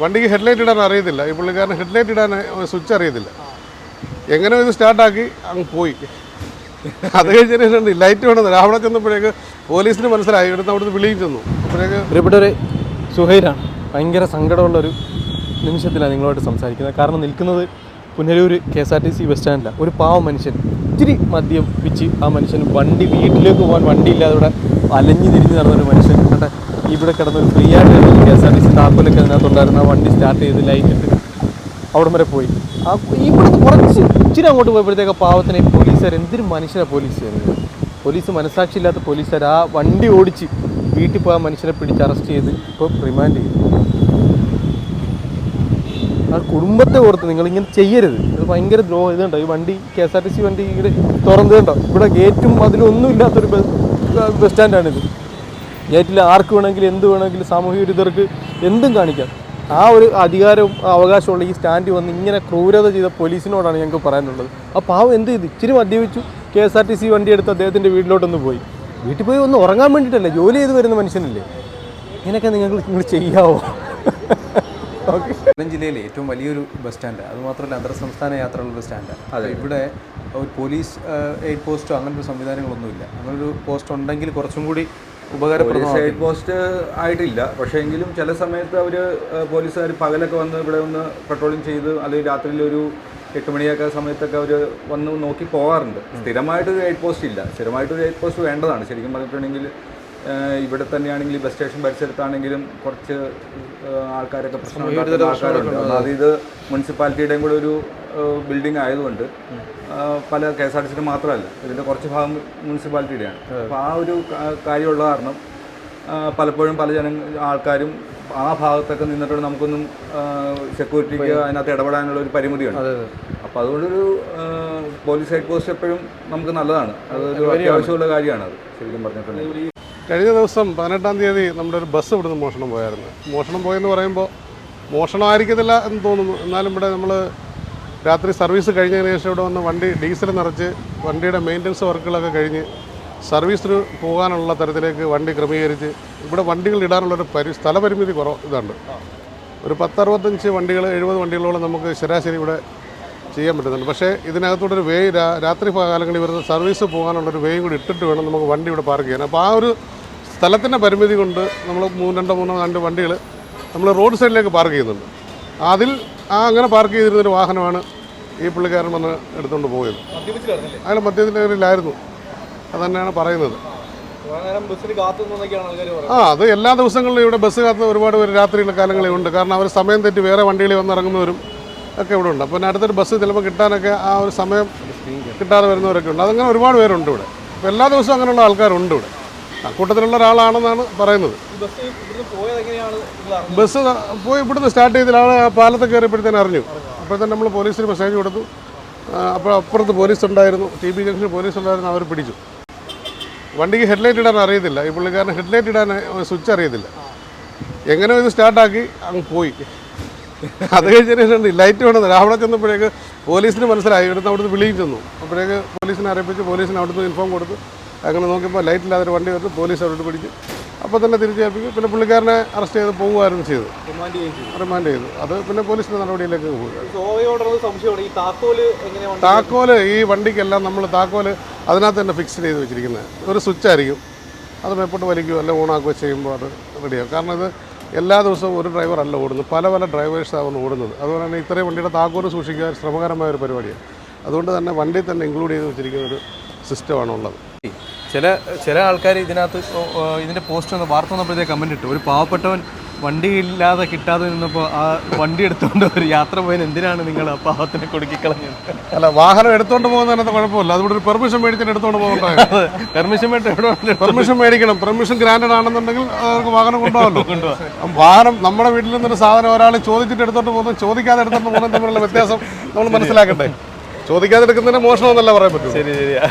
വണ്ടിക്ക് ഹെഡ്ലൈറ്റ് ഇടാൻ അറിയത്തില്ല. ഈ പുള്ളിക്കാരന് ഹെഡ്ലൈറ്റ് ഇടാൻ സ്വിച്ച് അറിയത്തില്ല. എങ്ങനെ ഇത് സ്റ്റാർട്ടാക്കി അങ്ങ് പോയി. അത് കഴിഞ്ഞിട്ട് ലൈറ്റ് വേണം. അവിടെ ചെന്നപ്പോഴേക്ക് പോലീസിന് മനസ്സിലായി. ഇവിടുന്ന് അവിടുന്ന് വിളിയും ചെന്നു. അപ്പോഴേക്ക് പ്രിയപ്പെട്ടവരെ സുഹൈരാണ് ഭയങ്കര സങ്കടമുള്ളൊരു നിമിഷത്തിലാണ് നിങ്ങളോട് സംസാരിക്കുന്നത്. കാരണം നിൽക്കുന്നത് Punalur K S R T C bus സ്റ്റാൻഡിലാണ് ഒരു പാവ മനുഷ്യൻ. ഇത്തിരി മദ്യം പിച്ച് ആ മനുഷ്യൻ വണ്ടി വീട്ടിലേക്ക് പോകാൻ വണ്ടിയില്ലാതെ ഇവിടെ അലഞ്ഞു തിരിഞ്ഞ് നടന്നൊരു മനുഷ്യൻ. കണ്ട ഇവിടെ കിടന്നൊരു ഫ്രീ ആയിട്ട് K S R T C താക്കോലൊക്കെ അതിനകത്തുണ്ടായിരുന്ന വണ്ടി സ്റ്റാർട്ട് ചെയ്ത് ലൈറ്റ് ഇട്ട് അവിടം വരെ പോയി. ആ ഇവിടെ കുറച്ച് ഇച്ചിരി അങ്ങോട്ട് പോയപ്പോഴത്തേക്ക് പാവത്തിന് ഈ പോലീസുകാർ എന്തൊരു മനുഷ്യരാണ് പോലീസുകാർ പോലീസ് മനസാക്ഷിയില്ലാത്ത പോലീസുകാർ ആ വണ്ടി ഓടിച്ച് വീട്ടിൽ പോയ മനുഷ്യരെ പിടിച്ച് അറസ്റ്റ് ചെയ്ത് ഇപ്പോൾ റിമാൻഡ് ചെയ്തു. ആ കുടുംബത്തെ ഓർത്ത് നിങ്ങൾ ഇങ്ങനെ ചെയ്യരുത്. ഇത് ഭയങ്കര ദ്രോഹം. ഇതുണ്ടോ ഈ വണ്ടി K S R T C വണ്ടി ഇവിടെ തുറന്നതുണ്ടോ ഇവിടെ ഗേറ്റും അതിലൊന്നും ഇല്ലാത്തൊരു ബസ് ബസ് സ്റ്റാൻഡാണിത് ഗേറ്റിൽ ആർക്ക് വേണമെങ്കിലും എന്ത് വേണമെങ്കിലും സാമൂഹിക വിരുദ്ധർക്ക് എന്തും കാണിക്കാം. ആ ഒരു അധികാരവും അവകാശമുള്ള ഈ സ്റ്റാൻഡ് വന്ന് ഇങ്ങനെ ക്രൂരത ചെയ്ത പോലീസിനോടാണ് ഞങ്ങൾക്ക് പറയാനുള്ളത്. ആ പാവം എന്ത് ചെയ്തു? ഇച്ചിരി മദ്യപിച്ചു K S R T C വണ്ടി എടുത്ത് അദ്ദേഹത്തിന്റെ വീട്ടിലോട്ടൊന്ന് പോയി. വീട്ടിൽ പോയി ഒന്ന് ഉറങ്ങാൻ വേണ്ടിയിട്ടല്ലേ ജോലി ചെയ്ത് വരുന്ന മനുഷ്യനല്ലേ? ഇങ്ങനെയൊക്കെ നിങ്ങൾ നിങ്ങൾ ചെയ്യാവോ? ഓക്കെ. കൊല്ലം ജില്ലയിലെ ഏറ്റവും വലിയൊരു ബസ് സ്റ്റാൻഡ് അതുമാത്രമല്ല അന്തർ സംസ്ഥാന യാത്രകളുടെ ബസ് സ്റ്റാൻഡ്. അതെ. ഇവിടെ ഒരു പോലീസ് എയ്ഡ് പോസ്റ്റോ അങ്ങനെ ഒരു സംവിധാനങ്ങളൊന്നുമില്ല. അങ്ങനൊരു പോസ്റ്റ് ഉണ്ടെങ്കിൽ കുറച്ചും കൂടി സൈഡ് പോസ്റ്റ് ആയിട്ടില്ല. പക്ഷേ എങ്കിലും ചില സമയത്ത് അവർ പോലീസുകാർ പകലൊക്കെ വന്ന് ഇവിടെ ഒന്ന് പെട്രോളിങ് ചെയ്ത് അല്ലെങ്കിൽ രാത്രിയിൽ ഒരു എട്ട് മണിയൊക്കെ സമയത്തൊക്കെ അവർ വന്ന് നോക്കി പോകാറുണ്ട്. സ്ഥിരമായിട്ട് ഒരു എയ്ഡ് പോസ്റ്റ് ഇല്ല. സ്ഥിരമായിട്ട് ഒരു എയ്ഡ് പോസ്റ്റ് വേണ്ടതാണ്. ശരിക്കും പറഞ്ഞിട്ടുണ്ടെങ്കിൽ ഇവിടെ തന്നെയാണെങ്കിൽ ബസ് സ്റ്റേഷൻ പരിസരത്താണെങ്കിലും കുറച്ച് ആൾക്കാരൊക്കെ പ്രശ്നം അതായത് ആൾക്കാരുണ്ട്. ഒന്നാമത് ഇത് മുനിസിപ്പാലിറ്റിയുടെയും കൂടെ ഒരു ബിൽഡിംഗ് ആയതുകൊണ്ട് പല കെ എസ് ആർ ടി സിയുടെ മാത്രമല്ല ഇതിന്റെ കുറച്ച് ഭാഗം മുനിസിപ്പാലിറ്റിയുടെയാണ്. അപ്പോൾ ആ ഒരു കാര്യമുള്ള കാരണം പലപ്പോഴും പല ജന ആൾക്കാരും ആ ഭാഗത്തൊക്കെ നിന്നിട്ടുണ്ട് നമുക്കൊന്നും സെക്യൂരിറ്റിക്ക് അതിനകത്ത് ഇടപെടാനുള്ള ഒരു പരിമിതിയാണ് അപ്പം അതുകൊണ്ടൊരു പോലീസ് ഹെഡ് പോസ്റ്റ് എപ്പോഴും നമുക്ക് നല്ലതാണ്. അതൊരു അത്യാവശ്യമുള്ള കാര്യമാണ്. അത് ശരിക്കും പറഞ്ഞിട്ടുണ്ടെങ്കിൽ. കഴിഞ്ഞ ദിവസം പതിനെട്ടാം തീയതി നമ്മുടെ ഒരു ബസ് ഇവിടുന്ന് മോഷണം പോയായിരുന്നു. മോഷണം പോയെന്ന് പറയുമ്പോൾ മോഷണമായിരിക്കത്തില്ല എന്ന് തോന്നുന്നു. എന്നാലും ഇവിടെ നമ്മൾ രാത്രി സർവീസ് കഴിഞ്ഞതിന് ശേഷം ഇവിടെ വന്ന് വണ്ടി ഡീസൽ നിറച്ച് വണ്ടിയുടെ മെയിന്റനൻസ് വർക്കുകളൊക്കെ കഴിഞ്ഞ് സർവീസിന് പോകാനുള്ള തരത്തിലേക്ക് വണ്ടി ക്രമീകരിച്ച് ഇവിടെ വണ്ടികൾ ഇടാനുള്ളൊരു പരി സ്ഥലപരിമിതി കുറവ് ഇതുണ്ട്. ഒരു പത്തറുപത്തഞ്ച് വണ്ടികൾ എഴുപത് വണ്ടികളോളം നമുക്ക് ശരാശരി ഇവിടെ ചെയ്യാൻ പറ്റുന്നുണ്ട്. പക്ഷേ ഇതിനകത്തൂടെ ഒരു വേ രാ- രാത്രി കാലങ്ങളിൽ വരുന്ന സർവീസ് പോകാനുള്ളൊരു വേയും കൂടി ഇട്ടിട്ട് വേണം നമുക്ക് വണ്ടി ഇവിടെ പാർക്ക് ചെയ്യാൻ. അപ്പോൾ ആ ഒരു സ്ഥലത്തിന്റെ പരിമിതി കൊണ്ട് നമ്മൾ മൂന്ന് രണ്ടോ മൂന്നോ രണ്ട് വണ്ടികൾ നമ്മൾ റോഡ് സൈഡിലേക്ക് പാർക്ക് ചെയ്യുന്നുണ്ട്. അതിൽ ആ അങ്ങനെ പാർക്ക് ചെയ്തിരുന്നൊരു വാഹനമാണ് ഈ പുള്ളിക്കാരൻ വന്ന് എടുത്തുകൊണ്ട് പോയത്. അയാൾ തന്നെയാണ് പറയുന്നത്. തന്നെയാണ് പറയുന്നത്. ആ അത് എല്ലാ ദിവസങ്ങളിലും ഇവിടെ ബസ് കാത്ത് ഒരുപാട് പേര് രാത്രിയിലെ കാലങ്ങളിൽ ഉണ്ട്. കാരണം അവർ സമയം തെറ്റി വേറെ വണ്ടികളിൽ വന്നിറങ്ങുന്നവരും ഒക്കെ ഇവിടെ ഉണ്ട്. അപ്പോൾ പിന്നെ അടുത്തൊരു ബസ് ചിലപ്പോൾ കിട്ടാനൊക്കെ ആ ഒരു സമയം കിട്ടാതെ വരുന്നവരൊക്കെ ഉണ്ട്. അതങ്ങനെ ഒരുപാട് പേരുണ്ട് ഇവിടെ. അപ്പോൾ എല്ലാ ദിവസവും അങ്ങനെയുള്ള ആൾക്കാരുണ്ട് ഇവിടെ. കൂട്ടത്തിലുള്ള ഒരാളാണെന്നാണ് പറയുന്നത്. ബസ് പോയി ഇവിടുന്ന് സ്റ്റാർട്ട് ചെയ്ത ആൾ ആ പാലത്ത് കയറിയപ്പോഴത്തേനും അറിഞ്ഞു. അപ്പോഴത്തേനും നമ്മൾ പോലീസിന് മെസ്സേജ് കൊടുത്തു. അപ്പോൾ അപ്പുറത്ത് പോലീസ് ഉണ്ടായിരുന്നു ടി ബി ജംഗ്ഷനിൽ പോലീസ് ഉണ്ടായിരുന്നു അവർ പിടിച്ചു. വണ്ടിക്ക് ഹെഡ്ലൈറ്റ് ഇടാൻ അറിയത്തില്ല. ഈ പുള്ളിക്കാരന് ഹെഡ്ലൈറ്റ് ഇടാൻ സ്വിച്ച് അറിയത്തില്ല. എങ്ങനെയോ ഇത് സ്റ്റാർട്ടാക്കി അങ്ങ് പോയി. അത് കഴിഞ്ഞതിന് ശേഷം ലൈറ്റ് വേണമെന്ന് അവിടെ ചെന്നപ്പോഴേക്ക് പോലീസിന് മനസ്സിലായി. എടുത്ത് അവിടുന്ന് വിളിയും ചെന്നു. അപ്പോഴേക്ക് പോലീസിനെ അറിയിപ്പിച്ച് പോലീസിന് അവിടുന്ന് ഇൻഫോം കൊടുത്തു. അങ്ങനെ നോക്കിയപ്പോൾ ലൈറ്റ് ഇല്ലാതെ ഒരു വണ്ടി വരുന്നു പോലീസ് അവിടെ പിടിച്ച് അപ്പോൾ തന്നെ തിരിച്ചേൽപ്പിക്കും. പിന്നെ പുള്ളിക്കാരനെ അറസ്റ്റ് ചെയ്ത് പോകുമായിരുന്നു ചെയ്തു. റിമാൻഡ് ചെയ്തു. അത് പിന്നെ പോലീസിന്റെ നടപടിയിലേക്ക് എങ്ങനെയാണ് താക്കോൽ ഈ വണ്ടിക്കെല്ലാം നമ്മൾ താക്കോൽ അതിനകത്ത് തന്നെ ഫിക്സ് ചെയ്ത് വെച്ചിരിക്കുന്നത്. ഒരു സ്വിച്ച് ആയിരിക്കും. അത് മേപ്പോട്ട് വലിക്കുകയോ അല്ലെങ്കിൽ ഓണാക്കുകയോ ചെയ്യുമ്പോൾ അത് റെഡിയാകും കാരണം ഇത് എല്ലാ ദിവസവും ഒരു ഡ്രൈവർ അല്ല ഓടുന്നത്. പല പല ഡ്രൈവേഴ്സാണ് ഓടുന്നത്. അതുപോലെ തന്നെ ഇത്രയും വണ്ടിയുടെ താക്കോൽ സൂക്ഷിക്കുക ശ്രമകരമായ ഒരു പരിപാടിയാണ്. അതുകൊണ്ട് തന്നെ വണ്ടി തന്നെ ഇൻക്ലൂഡ് ചെയ്ത് വെച്ചിരിക്കുന്ന ഒരു സിസ്റ്റമാണ് ഉള്ളത്. ചില ചില ആൾക്കാർ ഇതിനകത്ത് ഓ പോസ്റ്റ് വാർത്ത വന്നപ്പോഴത്തേക്ക് കമന്റ് ഇട്ടു. ഒരു പാവപ്പെട്ടവൻ വണ്ടി ഇല്ലാതെ കിട്ടാതെ നിന്നപ്പോൾ ആ വണ്ടി എടുത്തുകൊണ്ട് ഒരു യാത്ര പോയതിന് എന്തിനാണ് നിങ്ങൾ ആ പാവത്തിനെ കൊടുക്കിക്കളഞ്ഞത്? അല്ല വാഹനം എടുത്തുകൊണ്ട് പോകുന്നതിനകത്ത് കുഴപ്പമില്ല. അതുകൊണ്ട് ഒരു പെർമിഷൻ മേടിച്ചിട്ട് എടുത്തുകൊണ്ട് പോകണ്ടേ പെർമിഷൻ എവിടെ പെർമിഷൻ മേടിക്കണം. പെർമിഷൻ ഗ്രാൻഡഡ് ആണെന്നുണ്ടെങ്കിൽ അവർക്ക് വാഹനം കൊണ്ടുപോകല്ലോ വാഹനം നമ്മുടെ വീട്ടിൽ നിന്നൊരു സാധനം ഒരാൾ ചോദിച്ചിട്ട് എടുത്തോണ്ട് പോകുന്നത് ചോദിക്കാതെ എടുത്തോണ്ട് പോകുന്നത് തമ്മിലുള്ള വ്യത്യാസം നമ്മൾ മനസ്സിലാക്കട്ടെ. ചോദിക്കാതെ എടുക്കുന്നതിന് മോശണമെന്നല്ല പറയാൻ പറ്റും. ശരി ശരിയാ.